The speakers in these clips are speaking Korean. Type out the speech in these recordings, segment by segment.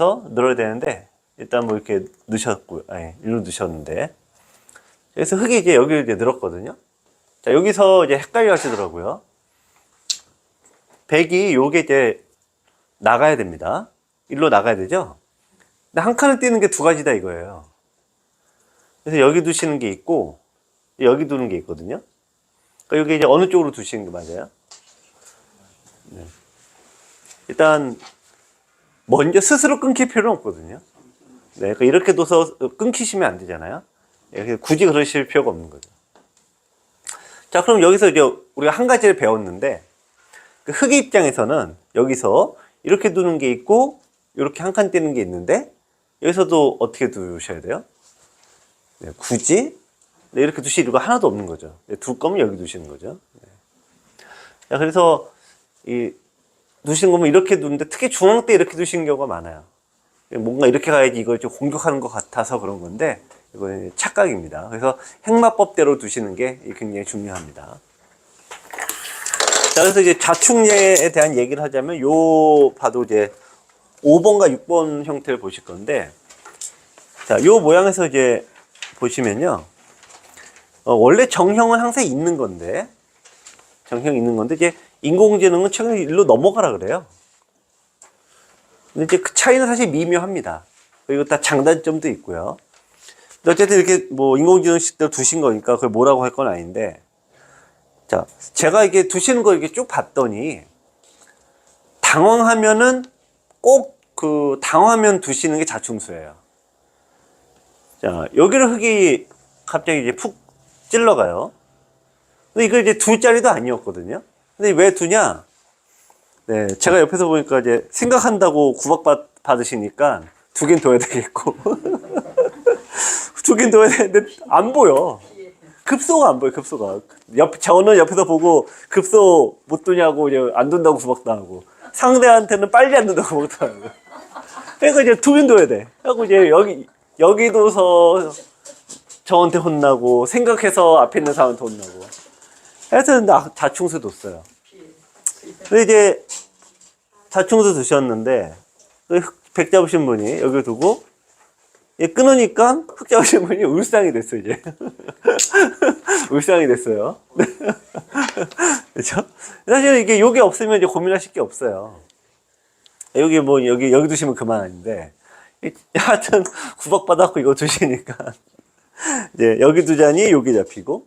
넣으셔서 늘어야 되는데 일단 뭐 이렇게 넣으셨고, 아니 일로 넣으셨는데 그래서 흙이 이제 여기 이제 늘었거든요. 자 여기서 이제 헷갈려 하시더라고요. 백이 요게 이제 나가야 됩니다. 일로 나가야 되죠. 근데 한 칸을 띄는 게 두 가지다 이거예요. 그래서 여기 두시는 게 있고 여기 두는 게 있거든요. 그러니까 여기 이제 어느 쪽으로 두시는 게 맞아요? 네. 일단 먼저 스스로 끊길 필요는 없거든요. 네, 그러니까 이렇게 둬서 끊기시면 안 되잖아요. 예, 굳이 그러실 필요가 없는 거죠. 자, 그럼 여기서 이제 우리가 한 가지를 배웠는데 그 흙의 입장에서는 여기서 이렇게 두는 게 있고 이렇게 한칸 띄는 게 있는데 여기서도 어떻게 두셔야 돼요? 네, 굳이 네, 이렇게 두실 이유가 하나도 없는 거죠. 네, 둘 거면 여기 두시는 거죠. 네. 자, 그래서 이 두시는 거면 이렇게 두는데 특히 중앙 때 이렇게 두시는 경우가 많아요. 뭔가 이렇게 가야지 이걸 좀 공격하는 것 같아서 그런 건데 이거는 착각입니다. 그래서 행마법대로 두시는 게 굉장히 중요합니다. 자, 그래서 이제 자충예에 대한 얘기를 하자면 요 봐도 이제 5번과 6번 형태를 보실 건데 자, 요 모양에서 이제 보시면요. 어, 원래 정형은 항상 있는 건데 정형 있는 건데 이제 인공지능은 최근에 일로 넘어가라 그래요. 근데 이제 그 차이는 사실 미묘합니다. 그리고 다 장단점도 있고요. 어쨌든 이렇게 뭐 인공지능 식대로 두신 거니까 그걸 뭐라고 할 건 아닌데 자, 제가 이게 두시는 거 이렇게 쭉 봤더니 당황하면은 꼭 그 당황하면 두시는 게 자충수예요. 자, 여기를 흙이 갑자기 이제 푹 찔러가요. 근데 이거 이제 둘 자리도 아니었거든요. 근데 왜 두냐? 네, 제가 옆에서 보니까 이제 생각한다고 구박받, 받으시니까 두 개는 둬야 되겠고. 두 개는 둬야 되는데 안 보여. 급소가 안 보여, 급소가. 옆, 저는 옆에서 보고 급소 못 두냐고 이제 안 둔다고 구박당하고 상대한테는 빨리 안 둔다고 구박당하고. 그러니까 이제 두 개는 둬야 돼. 하고 이제 여기, 여기 둬서 저한테 혼나고 생각해서 앞에 있는 사람한테 혼나고. 하여튼 나 자충수 뒀어요. 근데 이제 자충수 두셨는데 그 흙- 백 잡으신 분이 여기 두고 얘 끊으니까 흙 잡으신 분이 울상이 됐어 이제 울상이 됐어요. 그렇죠? 사실 이게 여기 없으면 이제 고민하실 게 없어요. 여기 뭐 여기 여기 두시면 그만 아닌데 이- 하여튼 구박받았고 이거 두시니까 이제 여기 두자니 여기 잡히고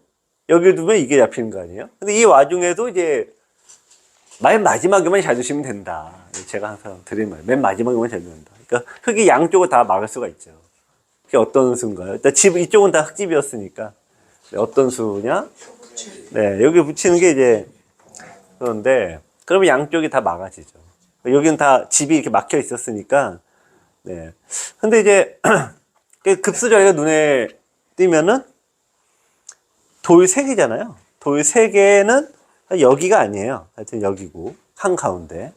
여기 두면 이게 잡히는 거 아니에요? 근데 이 와중에도 이제 맨 마지막에만 잘 두시면 된다. 제가 항상 드리는 말. 맨 마지막에만 잘 두는다. 그러니까 흙이 양쪽을 다 막을 수가 있죠. 그게 어떤 수인가요? 일단 집 이쪽은 다 흙집이었으니까 네, 어떤 수냐? 네, 여기 붙이는 게 이제 그런데 그러면 양쪽이 다 막아지죠. 여기는 다 집이 이렇게 막혀 있었으니까 네. 근데 이제 그 급수 자리가 눈에 띄면은 돌 세 개잖아요. 돌 세 개는 여기가 아니에요. 하여튼 여기고 한 가운데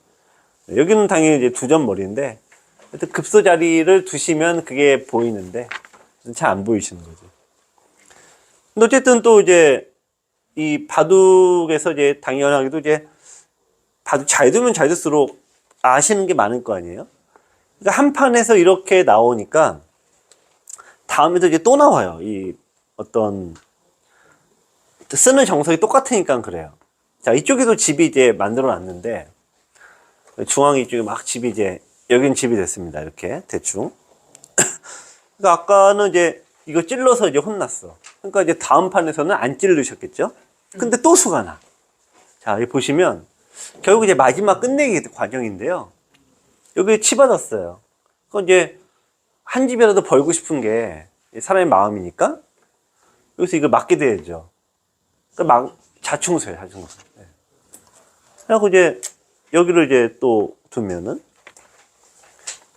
여기는 당연히 이제 두 점 머리인데 하여튼 급소 자리를 두시면 그게 보이는데 잘 안 보이시는 거죠. 근데 어쨌든 또 이제 이 바둑에서 이제 당연하게도 이제 바둑 잘 두면 잘 둘수록 아시는 게 많을 거 아니에요. 그러니까 한 판에서 이렇게 나오니까 다음에도 이제 또 나와요. 이 어떤 쓰는 정석이 똑같으니까 그래요. 자, 이쪽에도 집이 이제 만들어 놨는데, 중앙 이쪽에 막 집이 이제, 여긴 집이 됐습니다. 이렇게, 대충. 그러니까 아까는 이제 이거 찔러서 이제 혼났어. 그러니까 이제 다음 판에서는 안 찔르셨겠죠? 근데 또 수가 나. 자, 여기 보시면, 결국 이제 마지막 끝내기 과정인데요. 여기 치받았어요. 그건 이제 한 집이라도 벌고 싶은 게 사람의 마음이니까, 여기서 이걸 맞게 돼야죠. 그막 자충수예요, 자충수. 네. 그래갖고 이제 여기를 이제 또 두면은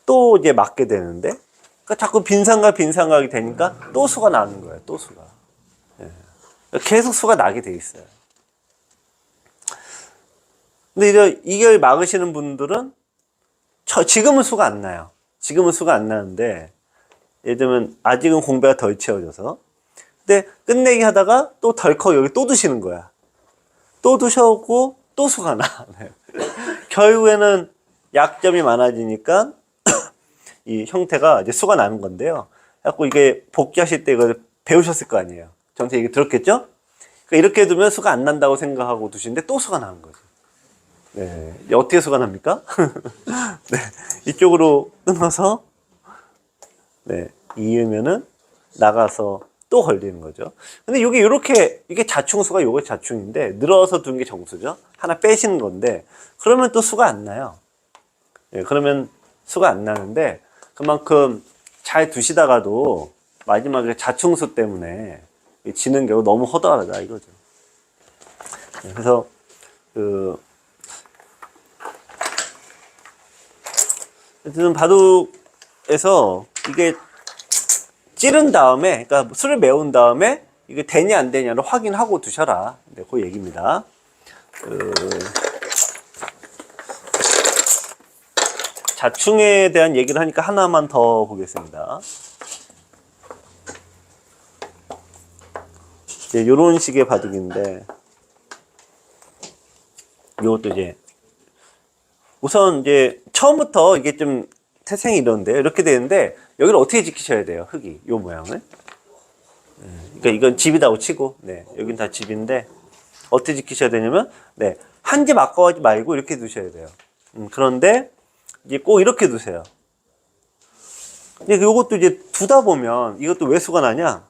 또 이제 맞게 되는데, 그러니까 자꾸 빈상가 빈상각이 되니까 또 수가 나는 거예요, 또 수가. 예. 계속 수가 나게 돼 있어요. 근데 이제 이걸 막으시는 분들은 저 지금은 수가 안 나요. 지금은 수가 안 나는데 예를 들면 아직은 공배가 덜 채워져서 근데 끝내기 하다가 또 덜컥 여기 또 드시는 거야. 또 드셔고 또 수가 나. 네. 결국에는 약점이 많아지니까 이 형태가 이제 수가 나는 건데요. 그래갖고 이게 복귀하실 때 이거 배우셨을 거 아니에요. 전체 얘기 들었겠죠? 그러니까 이렇게 두면 수가 안 난다고 생각하고 두시는데 또 수가 나는 거죠. 네. 어떻게 수가 납니까? 네. 이쪽으로 끊어서, 네. 이으면은 나가서 또 걸리는 거죠. 근데 이게 이렇게, 이게 자충수가 요거 자충인데, 늘어서 둔 게 정수죠. 하나 빼시는 건데, 그러면 또 수가 안 나요. 예, 그러면 수가 안 나는데, 그만큼 잘 두시다가도 마지막에 자충수 때문에 지는 경우 너무 허다하다 이거죠. 예, 그래서, 그, 어쨌든 바둑에서 이게 찌른 다음에, 그러니까 술을 메운 다음에 이게 되냐 안 되냐를 확인하고 두셔라. 네, 그 얘기입니다. 그 자충에 대한 얘기를 하니까 하나만 더 보겠습니다. 이제 요런 식의 바둑인데, 요것도 이제 우선 이제 처음부터 이게 좀 태생이 이런데 이렇게 되는데 여기를 어떻게 지키셔야 돼요? 흙이 요 모양을? 네, 그러니까 이건 집이다고 치고 네 여긴 다 집인데 어떻게 지키셔야 되냐면 네 한 집 아까워하지 말고 이렇게 두셔야 돼요. 음, 그런데 이제 꼭 이렇게 두세요. 근데 이것도 이제 두다 보면 이것도 왜 수가 나냐?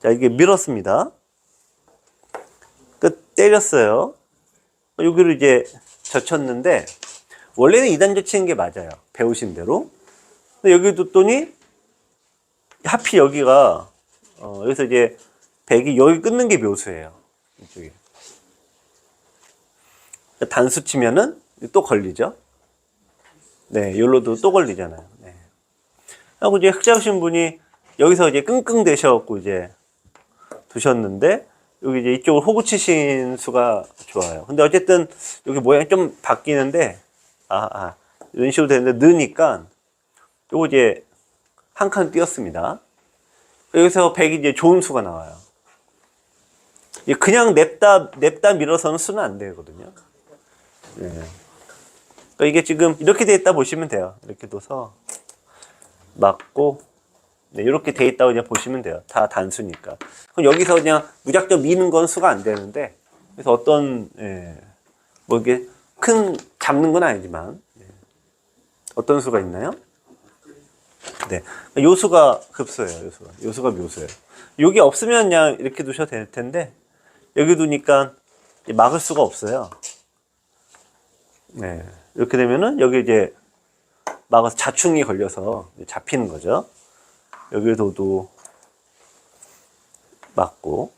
자 이게 밀었습니다. 끝 때렸어요. 여기를 이제 젖혔는데 원래는 2단 젖히는 게 맞아요. 배우신 대로. 근데 여기 뒀더니 하필 여기가 어, 여기서 이제 백이 여기 끊는 게 묘수예요. 이쪽에. 단수 치면은 또 걸리죠. 네, 열로도 또 걸리잖아요. 네. 하고 이제 흑자우신 분이 여기서 이제 끙끙 대셔갖고 이제 두셨는데 여기 이제 이쪽을 호구 치신 수가 좋아요. 근데 어쨌든 여기 모양이 좀 바뀌는데 아, 아 이런 식으로 되는데 느니까 요거 이제 한 칸 띄었습니다. 여기서 100이 이제 좋은 수가 나와요. 그냥 냅다 냅다 밀어서는 수는 안 되거든요. 네. 그러니까 이게 지금 이렇게 돼 있다 보시면 돼요. 이렇게 둬서 맞고 네, 이렇게 돼 있다고 그냥 보시면 돼요. 다 단수니까. 그럼 여기서 그냥 무작정 미는 건 수가 안 되는데, 그래서 어떤, 예, 뭐 이게 큰, 잡는 건 아니지만, 예. 어떤 수가 있나요? 네. 요 수가 급수예요, 요 수가. 요 수가 묘수예요. 요게 없으면 그냥 이렇게 두셔도 될 텐데, 여기 두니까 막을 수가 없어요. 네. 이렇게 되면은 여기 이제 막아서 자충이 걸려서 잡히는 거죠. 여기도도 맞고.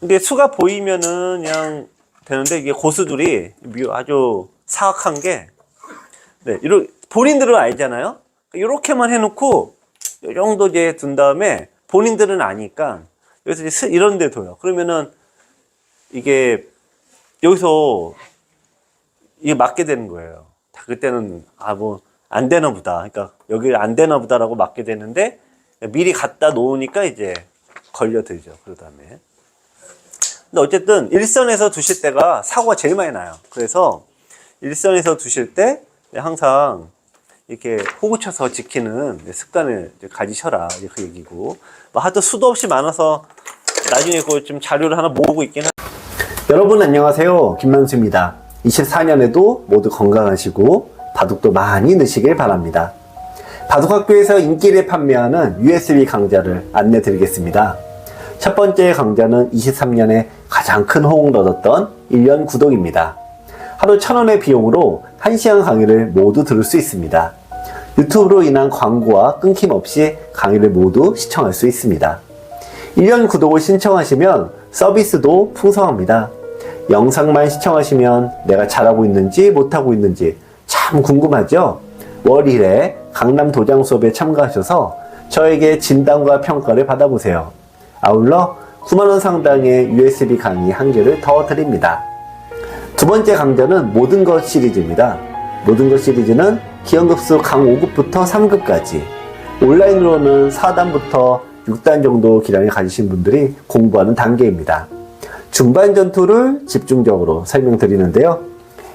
근데 수가 보이면은 그냥 되는데 이게 고수들이 묘- 아주 사악한 게, 네, 이런, 본인들은 알잖아요? 이렇게만 해놓고, 이 정도 이제 둔 다음에 본인들은 아니까, 여기서 이제 스- 이런 데 둬요. 그러면은 이게 여기서 이게 맞게 되는 거예요. 그때는, 아, 뭐, 안 되나 보다. 그러니까 여기 안 되나 보다라고 맞게 되는데 미리 갖다 놓으니까 이제 걸려들죠. 그 다음에. 근데 어쨌든 일선에서 두실 때가 사고가 제일 많이 나요. 그래서 일선에서 두실 때 항상 이렇게 호구 쳐서 지키는 습관을 가지셔라. 그 얘기고. 뭐 하도 수도 없이 많아서 나중에 그좀 자료를 하나 모으고 있긴 하 여러분 안녕하세요. 김만수입니다. 24년에도 모두 건강하시고 바둑도 많이 넣으시길 바랍니다. 바둑학교에서 인기를 판매하는 USB 강좌를 안내 드리겠습니다. 첫 번째 강좌는 23년에 가장 큰 호응을 얻었던 1년 구독입니다. 하루 천원의 비용으로 1시간 강의를 모두 들을 수 있습니다. 유튜브로 인한 광고와 끊김없이 강의를 모두 시청할 수 있습니다. 1년 구독을 신청하시면 서비스도 풍성합니다. 영상만 시청하시면 내가 잘하고 있는지 못하고 있는지 참 궁금하죠? 월 1회 강남 도장 수업에 참가하셔서 저에게 진단과 평가를 받아보세요. 아울러 9만원 상당의 USB 강의 한 개를 더 드립니다. 두 번째 강좌는 모든 것 시리즈입니다. 모든 것 시리즈는 기억급수 강 5급부터 3급까지 온라인으로는 4단부터 6단 정도 기량을 가지신 분들이 공부하는 단계입니다. 중반 전투를 집중적으로 설명드리는데요.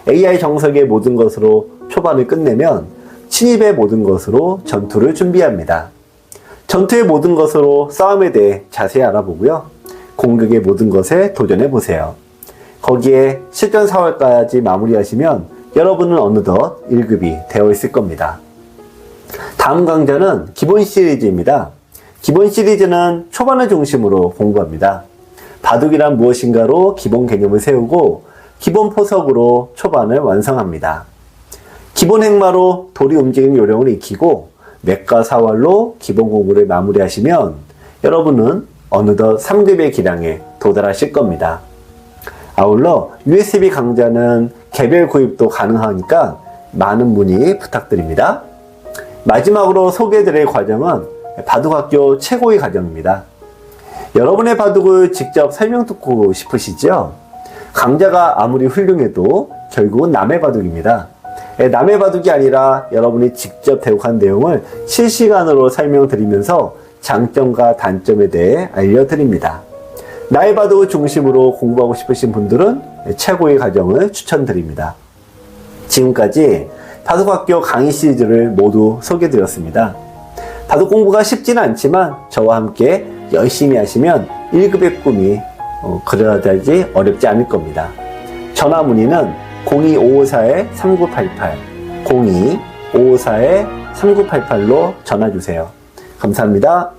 AI 정석의 모든 것으로 초반을 끝내면 신입의 모든 것으로 전투를 준비합니다. 전투의 모든 것으로 싸움에 대해 자세히 알아보고요. 공격의 모든 것에 도전해 보세요. 거기에 실전 4월까지 마무리하시면 여러분은 어느덧 1급이 되어 있을 겁니다. 다음 강좌는 기본 시리즈입니다. 기본 시리즈는 초반을 중심으로 공부합니다. 바둑이란 무엇인가로 기본 개념을 세우고 기본 포석으로 초반을 완성합니다. 기본 행마로 돌이 움직이는 요령을 익히고 맥과 사월로 기본 공부를 마무리하시면 여러분은 어느덧 3급의 기량에 도달하실 겁니다. 아울러 USB 강좌는 개별 구입도 가능하니까 많은 문의 부탁드립니다. 마지막으로 소개해드릴 과정은 바둑학교 최고의 과정입니다. 여러분의 바둑을 직접 설명 듣고 싶으시죠? 강좌가 아무리 훌륭해도 결국은 남의 바둑입니다. 예, 남의 바둑이 아니라 여러분이 직접 대국한 내용을 실시간으로 설명드리면서 장점과 단점에 대해 알려드립니다. 바둑을 중심으로 공부하고 싶으신 분들은 최고의 과정을 추천드립니다. 지금까지 바둑학교 강의 시리즈를 모두 소개드렸습니다. 바둑 공부가 쉽지는 않지만 저와 함께 열심히 하시면 1급의 꿈이 어, 그려다지 어렵지 않을 겁니다. 전화 문의는 02554-3988, 02554-3988로 전화 주세요. 감사합니다.